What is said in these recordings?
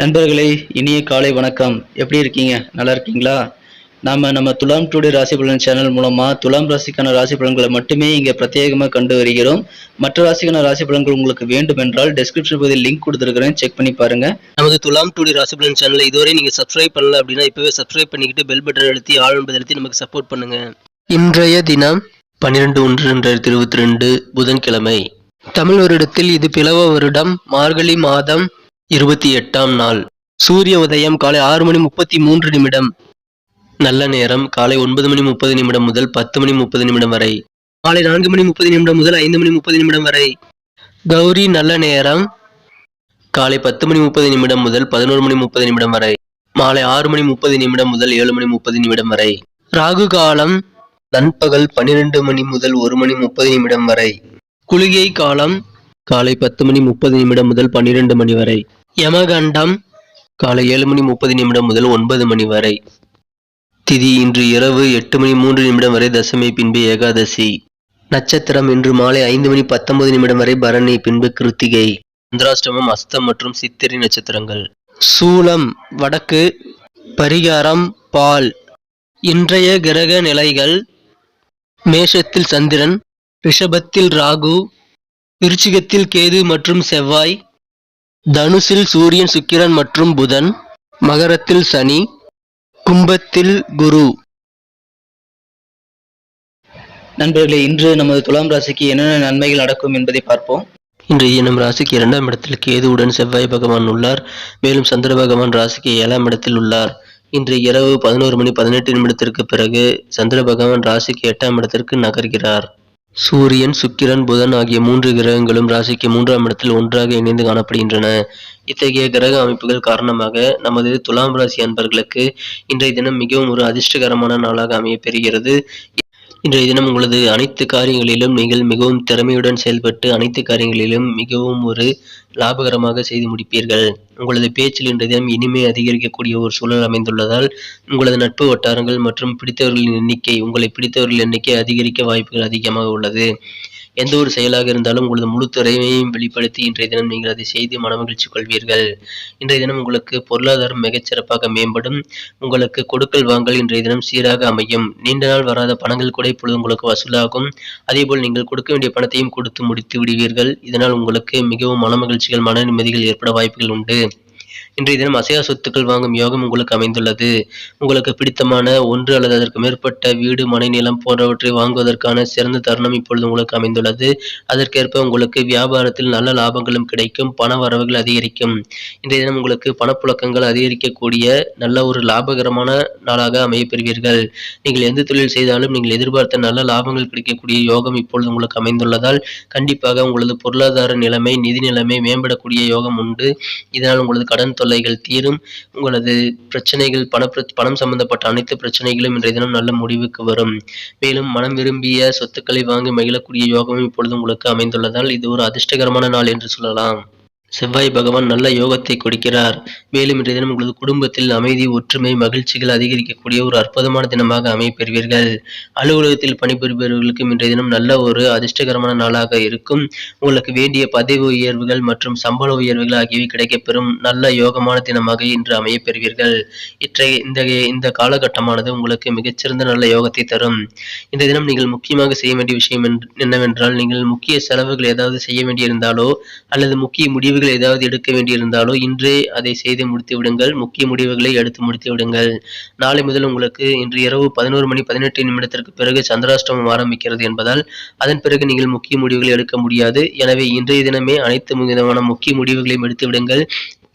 நண்பர்களே இனிய காலை வணக்கம். எப்படி இருக்கீங்க? நல்லா இருக்கீங்களா? நாம நம்ம துலாம் டுடே ராசி பலன் சேனல் மூலமா துலாம் ராசிக்கான ராசி பலன்களை மட்டுமே இங்க பிரத்யேகமாக கண்டு வருகிறோம். மற்ற ராசிக்கான ராசி பலன்கள் உங்களுக்கு வேண்டும் என்றால் டெஸ்கிரிப்ஷன் பகுதியில் லிங்க் கொடுத்துருக்கிறேன். செக் பண்ணி பாருங்க. நமது துலாம் டுடே ராசி பலன் சேனலை இதுவரை நீங்க சப்ஸ்கிரைப் பண்ணல அப்படின்னா இப்பவே சப்ஸ்கிரைப் பண்ணிக்கிட்டு பெல் பட்டன் அழுத்தி ஆள் என்பதை அழுத்தி நமக்கு சப்போர்ட் பண்ணுங்க. இன்றைய தினம் பன்னிரெண்டு ஒன்று ரெண்டாயிரத்தி இருபத்தி ரெண்டு புதன்கிழமை. தமிழ் வருடத்தில் இது பிளவ வருடம். மார்கழி மாதம் இருபத்தி எட்டாம் நாள் சூரிய உதயம் காலை ஆறு மணி முப்பத்தி மூன்று நிமிடம் நல்ல நேரம் காலை ஒன்பது மணி முப்பது நிமிடம் முதல் பத்து மணி முப்பது நிமிடம் வரை மாலை நான்கு மணி முப்பது நிமிடம் முதல் ஐந்து மணி முப்பது நிமிடம் வரை கௌரி நல்ல நேரம் காலை பத்து மணி முப்பது நிமிடம் முதல் பதினோரு மணி முப்பது நிமிடம் வரை மாலை ஆறு மணி முப்பது நிமிடம் முதல் ஏழு மணி முப்பது நிமிடம் வரை ராகு காலம் நண்பகல் பன்னிரண்டு மணி முதல் ஒரு மணி முப்பது நிமிடம் வரை குளிகை காலம் காலை பத்து மணி முப்பது நிமிடம் முதல் பன்னிரண்டு மணி வரை யமகண்டம். காலை ஏழு மணி முப்பது நிமிடம் முதல் ஒன்பது மணி வரை. திதி இன்று இரவு எட்டு மணி மூன்று நிமிடம் வரை தசமி பின்பு ஏகாதசி. நட்சத்திரம் இன்று மாலை ஐந்து மணி பத்தொன்பது நிமிடம் வரை பரணி பின்பு கிருத்திகை. சந்திராஷ்டமம் அஸ்தம் மற்றும் சித்திரை நட்சத்திரங்கள். சூலம் வடக்கு பரிகாரம் பால். இன்றைய கிரக நிலைகள். மேஷத்தில் சந்திரன் ரிஷபத்தில் ராகு விருச்சிகத்தில் கேது மற்றும் செவ்வாய். தனுசில் சூரியன் சுக்கிரன் மற்றும் புதன். மகரத்தில் சனி. கும்பத்தில் குரு. நண்பர்களே இன்று நமது துலாம் ராசிக்கு என்னென்ன நன்மைகள் நடக்கும் என்பதை பார்ப்போம். இன்றைய நம் ராசிக்கு இரண்டாம் இடத்தில் கேதுவுடன் செவ்வாய் பகவான் உள்ளார். மேலும் சந்திர பகவான் ராசிக்கு ஏழாம் இடத்தில் உள்ளார். இன்று இரவு பதினோரு மணி பதினெட்டு நிமிடத்திற்கு பிறகு சந்திர பகவான் ராசிக்கு எட்டாம் இடத்திற்கு நகர்கிறார். சூரியன் சுக்கிரன் புதன் ஆகிய மூன்று கிரகங்களும் ராசிக்கு மூன்றாம் இடத்தில் ஒன்றாக இணைந்து காணப்படுகின்றன. இத்தகைய கிரக அமைப்புகள் காரணமாக நமது துலாம் ராசி அன்பர்களுக்கு இன்றைய தினம் மிகவும் ஒரு அதிர்ஷ்டகரமான நாளாக அமைய பெறுகிறது. இன்றைய தினம் உங்களது அனைத்து காரியங்களிலும் நீங்கள் மிகவும் திறமையுடன் செயல்பட்டு அனைத்து காரியங்களிலும் மிகவும் ஒரு லாபகரமாக செய்து முடிப்பீர்கள். உங்களது பேச்சில் இன்றைய தினம் இனிமை அதிகரிக்கக்கூடிய ஒரு சூழல் அமைந்துள்ளதால் உங்களது நட்பு வட்டாரங்கள் மற்றும் பிடித்தவர்களின் எண்ணிக்கை உங்களை பிடித்தவர்களின் எண்ணிக்கை அதிகரிக்க வாய்ப்புகள் அதிகமாக உள்ளது. எந்த ஒரு செயலாக இருந்தாலும் உங்களது முழு திறமையையும் வெளிப்படுத்தி இன்றைய தினம் நீங்கள் அதை செய்து மனமகிழ்ச்சி கொள்வீர்கள். இன்றைய தினம் உங்களுக்கு பொருளாதாரம் மிகச்சிறப்பாக மேம்படும். உங்களுக்கு கொடுக்கல் வாங்கல் இன்றைய தினம் சீராக அமையும். நீண்ட நாள் வராத பணங்கள் கூட இப்பொழுது உங்களுக்கு வசூலாகும். அதேபோல் நீங்கள் கொடுக்க வேண்டிய பணத்தையும் கொடுத்து முடித்து விடுவீர்கள். இதனால் உங்களுக்கு மிகவும் மனமகிழ்ச்சிகள் மன நிம்மதிகள் ஏற்பட வாய்ப்புகள் உண்டு. இன்றைய தினம் அசையா சொத்துக்கள் வாங்கும் யோகம் உங்களுக்கு அமைந்துள்ளது. உங்களுக்கு பிடித்தமான ஒன்று அல்லது அதற்கு மேற்பட்ட வீடு மனை நிலம் போன்றவற்றை வாங்குவதற்கான சிறந்த தருணம் இப்பொழுது உங்களுக்கு அமைந்துள்ளது. அதற்கேற்ப உங்களுக்கு வியாபாரத்தில் நல்ல லாபங்களும் கிடைக்கும் பண வரவுகள் அதிகரிக்கும். இன்றைய தினம் உங்களுக்கு பணப்புழக்கங்கள் அதிகரிக்கக்கூடிய நல்ல ஒரு லாபகரமான நாளாக அமையப்பெறுவீர்கள். நீங்கள் எந்த தொழில் செய்தாலும் நீங்கள் எதிர்பார்த்த நல்ல லாபங்கள் கிடைக்கக்கூடிய யோகம் இப்பொழுது உங்களுக்கு அமைந்துள்ளதால் கண்டிப்பாக உங்களது பொருளாதார நிலைமை நிதி நிலைமை மேம்படக்கூடிய யோகம் உண்டு. இதனால் உங்களது கடன் தொல்லைகள் தீரும். உங்களது பிரச்சனைகள் பண பணம் சம்பந்தப்பட்ட அனைத்து பிரச்சனைகளும் இன்றைய தினம் நல்ல முடிவுக்கு வரும். மேலும் மனம் விரும்பிய சொத்துக்களை வாங்கி மகிழக்கூடிய யோகமும் இப்பொழுது உங்களுக்கு அமைந்துள்ளதால் இது ஒரு அதிர்ஷ்டகரமான நாள் என்று சொல்லலாம். செவ்வாய் பகவான் நல்ல யோகத்தை கொடுக்கிறார். மேலும் இன்றைய தினம் உங்களது குடும்பத்தில் அமைதி ஒற்றுமை மகிழ்ச்சிகள் அதிகரிக்கக்கூடிய ஒரு அற்புதமான தினமாக அமைப்பெறுவீர்கள் அலுவலகத்தில் பணிபுரிபவர்களுக்கும் இன்றைய தினம் நல்ல ஒரு அதிர்ஷ்டகரமான நாளாக இருக்கும். உங்களுக்கு வேண்டிய பதவி உயர்வுகள் மற்றும் சம்பள உயர்வுகள் ஆகியவை கிடைக்கப்பெறும் நல்ல யோகமான தினமாக இன்று அமையப்பெறுவீர்கள். இற்றைய இந்த இந்த காலகட்டமானது உங்களுக்கு மிகச்சிறந்த நல்ல யோகத்தை தரும். இந்த தினம் நீங்கள் முக்கியமாக செய்ய வேண்டிய விஷயம் என்று- என்னவென்றால் நீங்கள் முக்கிய செலவுகள் ஏதாவது செய்ய வேண்டியிருந்தாலோ அல்லது முக்கிய முடிவு முடிவுகள் ஏதாவது எடுக்க வேண்டியிருந்தாலோ இன்றே அதை செய்து முடித்து விடுங்கள். முக்கிய முடிவுகளை எடுத்து முடித்து விடுங்கள். நாளை முதல் உங்களுக்கு இன்று இரவு பதினோரு மணி பதினெட்டு நிமிடத்திற்கு பிறகு சந்திராஷ்டமம் ஆரம்பிக்கிறது என்பதால் அதன் பிறகு நீங்கள் முக்கிய முடிவுகளை எடுக்க முடியாது. எனவே இன்றைய தினமே அனைத்து விதமான முக்கிய முடிவுகளையும் எடுத்து விடுங்கள்.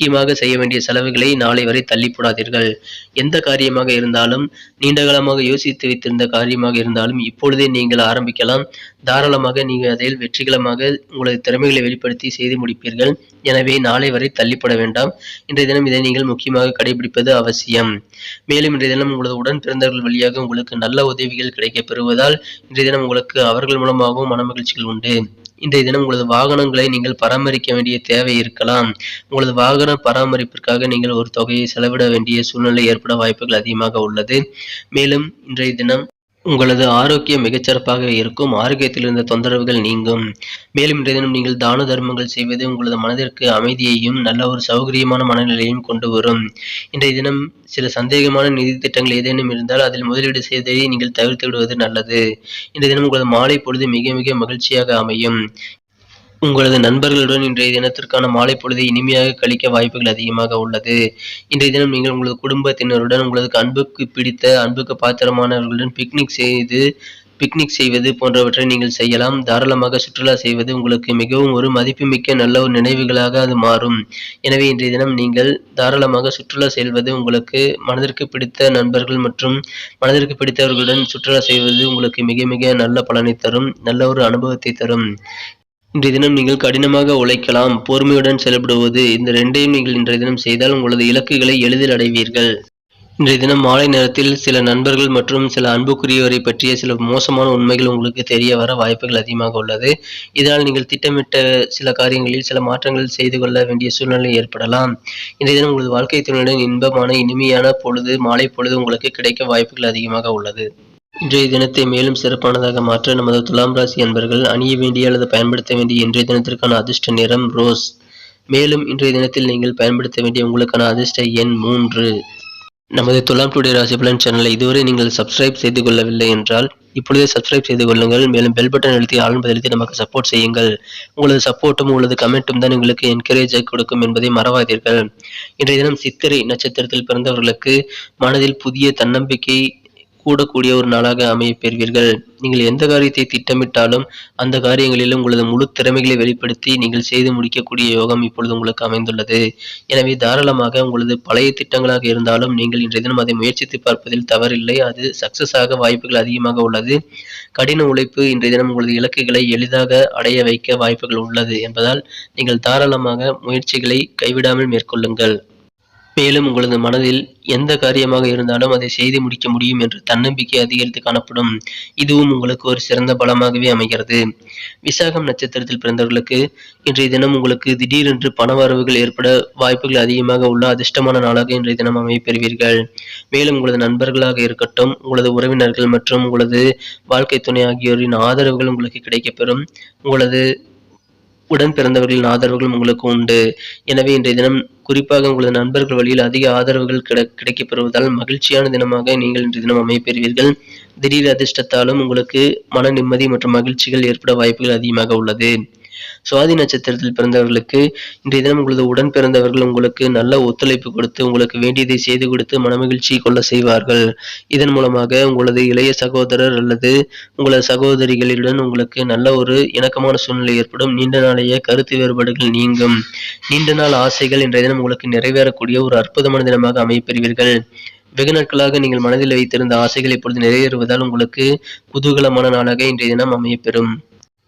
முக்கியமாக செய்ய வேண்டிய செலவுகளை நாளை வரை தள்ளி போடாதீர்கள் எந்த காரியமாக இருந்தாலும் நீண்ட காலமாக யோசித்து வைத்திருந்த காரியமாக இருந்தாலும் இப்பொழுதே நீங்கள் ஆரம்பிக்கலாம். தாராளமாக நீங்கள் அதில் வெற்றிகரமாக உங்களது திறமைகளை வெளிப்படுத்தி செய்து முடிப்பீர்கள். எனவே நாளை வரை தள்ளிப்பட வேண்டாம். இன்றைய தினம் இதை நீங்கள் முக்கியமாக கடைபிடிப்பது அவசியம். மேலும் இன்றைய தினம் உங்களது உடன் பிறந்தவர்கள் வழியாக உங்களுக்கு நல்ல உதவிகள் கிடைக்கப் பெறுவதால் இன்றைய தினம் உங்களுக்கு அவர்கள் மூலமாகவும் மனமகிழ்ச்சிகள் உண்டு. இன்றைய தினம் உங்களது வாகனங்களை நீங்கள் பராமரிக்க வேண்டிய தேவை இருக்கலாம். உங்களது வாகன பராமரிப்பிற்காக நீங்கள் ஒரு தொகையை செலவிட வேண்டிய சூழ்நிலை ஏற்பட வாய்ப்புகள் அதிகமாக உள்ளது. மேலும் இன்றைய தினம் உங்களது ஆரோக்கியம் மிகச்சிறப்பாக இருக்கும். ஆரோக்கியத்தில் இருந்த தொந்தரவுகள் நீங்கும். மேலும் இன்றைய தினம் நீங்கள் தான தர்மங்கள் செய்வது உங்களது மனதிற்கு அமைதியையும் நல்ல ஒரு சௌகரியமான மனநிலையும் கொண்டு வரும். இன்றைய தினம் சில சந்தேகமான நிதி திட்டங்கள் ஏதேனும் இருந்தால் அதில் முதலீடு செய்வதை நீங்கள் தவிர்த்து விடுவது நல்லது. இன்றைய தினம் உங்களது மாலை பொழுது மிக மிக மகிழ்ச்சியாக அமையும். உங்களது நண்பர்களுடன் இன்றைய தினத்திற்கான மாலை பொழுதை இனிமையாக கழிக்க வாய்ப்புகள் அதிகமாக உள்ளது. இன்றைய தினம் நீங்கள் உங்களது குடும்பத்தினருடன் உங்களது அன்புக்கு பிடித்த அன்புக்கு பாத்திரமானவர்களுடன் பிக்னிக் செய்து பிக்னிக் செய்வது போன்றவற்றை நீங்கள் செய்யலாம். தாராளமாக சுற்றுலா செய்வது உங்களுக்கு மிகவும் ஒரு மதிப்புமிக்க நல்ல ஒரு நினைவுகளாக அது மாறும். எனவே இன்றைய தினம் நீங்கள் தாராளமாக சுற்றுலா செல்வது உங்களுக்கு மனதிற்கு பிடித்த நண்பர்கள் மற்றும் மனதிற்கு பிடித்தவர்களுடன் சுற்றுலா செய்வது உங்களுக்கு மிக மிக நல்ல பலனை தரும் நல்ல ஒரு அனுபவத்தை தரும். இன்றைய தினம் நீங்கள் கடினமாக உழைக்கலாம் பொறுமையுடன் செயல்படுவது இந்த ரெண்டையும் நீங்கள் இன்றைய தினம் செய்தால் உங்களது இலக்குகளை எளிதில் அடைவீர்கள். இன்றைய தினம் மாலை நேரத்தில் சில நண்பர்கள் மற்றும் சில அன்புக்குரியவரை பற்றிய சில மோசமான உண்மைகள் உங்களுக்கு தெரிய வர வாய்ப்புகள் அதிகமாக உள்ளது. இதனால் நீங்கள் திட்டமிட்ட சில காரியங்களில் சில மாற்றங்கள் செய்து கொள்ள வேண்டிய சூழ்நிலை ஏற்படலாம். இன்றைய தினம் உங்களது வாழ்க்கை துணையுடன் இன்பமான இனிமையான பொழுது மாலை பொழுது உங்களுக்கு கிடைக்க வாய்ப்புகள் அதிகமாக உள்ளது. இன்றைய தினத்தை மேலும் சிறப்பானதாக மாற்ற நமது துலாம் ராசி அன்பர்கள் அணிய வேண்டிய அல்லது பயன்படுத்த வேண்டிய இன்றைய தினத்திற்கான அதிர்ஷ்ட நிறம் ரோஸ். மேலும் இன்றைய தினத்தில் நீங்கள் பயன்படுத்த வேண்டிய உங்களுக்கான அதிர்ஷ்ட எண் மூன்று. நமது துலாம் டுடே ராசி பலன் சேனலை இதுவரை நீங்கள் சப்ஸ்கிரைப் செய்து கொள்ளவில்லை என்றால் இப்பொழுதே சப்ஸ்கிரைப் செய்து கொள்ளுங்கள். மேலும் பெல் பட்டன் அழுத்தி ஆளும் பதிலத்தை நமக்கு சப்போர்ட் செய்யுங்கள். உங்களது சப்போர்ட்டும் உங்களது கமெண்ட்டும் தான் எங்களுக்கு என்கரேஜை கொடுக்கும் என்பதை மறவாதீர்கள். இன்றைய தினம் சித்திரை நட்சத்திரத்தில் பிறந்தவர்களுக்கு மனதில் புதிய தன்னம்பிக்கை கூடக்கூடிய ஒரு நாளாக அமைய பெறுவீர்கள் நீங்கள் எந்த காரியத்தை திட்டமிட்டாலும் அந்த காரியங்களிலும் உங்களது முழு திறமைகளை வெளிப்படுத்தி நீங்கள் செய்து முடிக்கக்கூடிய யோகம் இப்பொழுது உங்களுக்கு அமைந்துள்ளது. எனவே தாராளமாக உங்களது பழைய திட்டங்களாக இருந்தாலும் நீங்கள் இன்றைய தினம் அதை முயற்சித்து பார்ப்பதில் தவறில்லை. அது சக்சஸ் ஆக வாய்ப்புகள் அதிகமாக உள்ளது. கடின உழைப்பு இன்றைய தினம் உங்களது இலக்குகளை எளிதாக அடைய வைக்க வாய்ப்புகள் உள்ளது என்பதால் நீங்கள் தாராளமாக முயற்சிகளை கைவிடாமல் மேற்கொள்ளுங்கள். மேலும் உங்களது மனதில் எந்த காரியமாக இருந்தாலும் அதை செய்து முடிக்க முடியும் என்ற தன்னம்பிக்கை அதிகரித்து காணப்படும். இதுவும் உங்களுக்கு ஒரு சிறந்த பலமாகவே அமைகிறது. விசாகம் நட்சத்திரத்தில் பிறந்தவர்களுக்கு இன்றைய தினம் உங்களுக்கு திடீரென்று பண வரவுகள் ஏற்பட வாய்ப்புகள் அதிகமாக உள்ள அதிர்ஷ்டமான நாளாக இன்றைய தினம் அமைப்பெறுவீர்கள் மேலும் உங்களது நண்பர்களாக இருக்கட்டும் உங்களது உறவினர்கள் மற்றும் உங்களது வாழ்க்கை துணை ஆகியோரின் ஆதரவுகள் உங்களுக்கு கிடைக்கப்பெறும். உங்களது உடன் பிறந்தவர்களின் ஆதரவுகளும் உங்களுக்கு உண்டு. எனவே இன்றைய தினம் குறிப்பாக உங்களது நண்பர்கள் வழியில் அதிக ஆதரவுகள் கிட கிடைக்கப்பெறுவதால் மகிழ்ச்சியான தினமாக நீங்கள் இன்றைய தினம் அமைப்பெறுவீர்கள் திடீர் அதிர்ஷ்டத்தாலும் உங்களுக்கு மன நிம்மதி மற்றும் மகிழ்ச்சிகள் ஏற்பட வாய்ப்புகள் அதிகமாக உள்ளது. சுவாதி நட்சத்திரத்தில் பிறந்தவர்களுக்கு இன்றைய தினம் உங்களது உடன் பிறந்தவர்கள் உங்களுக்கு நல்ல ஒத்துழைப்பு கொடுத்து உங்களுக்கு வேண்டியதை செய்து கொடுத்து மனமகிழ்ச்சி கொள்ள செய்வார்கள். இதன் மூலமாக உங்களது இளைய சகோதரர் அல்லது உங்களது சகோதரிகளுடன் உங்களுக்கு நல்ல ஒரு இணக்கமான சூழ்நிலை ஏற்படும். நீண்ட நாளைய கருத்து வேறுபாடுகள் நீங்கும். நீண்ட நாள் ஆசைகள் இன்றைய தினம் உங்களுக்கு நிறைவேறக்கூடிய ஒரு அற்புதமான தினமாக அமையப்பெறுவீர்கள். வெகு நாட்களாக நீங்கள் மனதில் வைத்திருந்த ஆசைகள் இப்பொழுது நிறைவேறுவதால் உங்களுக்கு குதூகலமான நாளாக இன்றைய தினம் அமையப்பெறும்.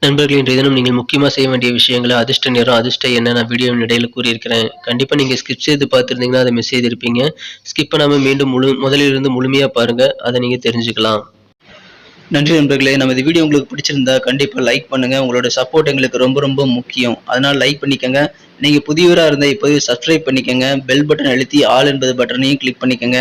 நண்பர்களே இன்றைய தினம் நீங்கள் முக்கியமாக செய்ய வேண்டிய விஷயங்களை? அதிர்ஷ்ட நேரம் அதிர்ஷ்ட என்ன நான் வீடியோவின் இடையில கூறியிருக்கிறேன். கண்டிப்பாக நீங்கள் ஸ்கிப் செய்து பார்த்துருந்தீங்கன்னா அதை மிஸ் செய்திருப்பீங்க. ஸ்கிப் பண்ணாமல் மீண்டும் முழு முதலிலிருந்து முழுமையாக பாருங்கள் அதை நீங்கள் தெரிஞ்சுக்கலாம். நன்றி நண்பர்களே. நமது வீடியோ உங்களுக்கு பிடிச்சிருந்தா கண்டிப்பாக லைக் பண்ணுங்க. உங்களோட சப்போர்ட் எங்களுக்கு ரொம்ப ரொம்ப முக்கியம். அதனால் லைக் பண்ணிக்கோங்க. நீங்கள் புதியவராக இருந்தால் இப்போதைய சப்ஸ்கிரைப் பண்ணிக்கோங்க. பெல் பட்டன் அழுத்தி ஆல் என்பது பட்டனையும் கிளிக் பண்ணிக்கோங்க.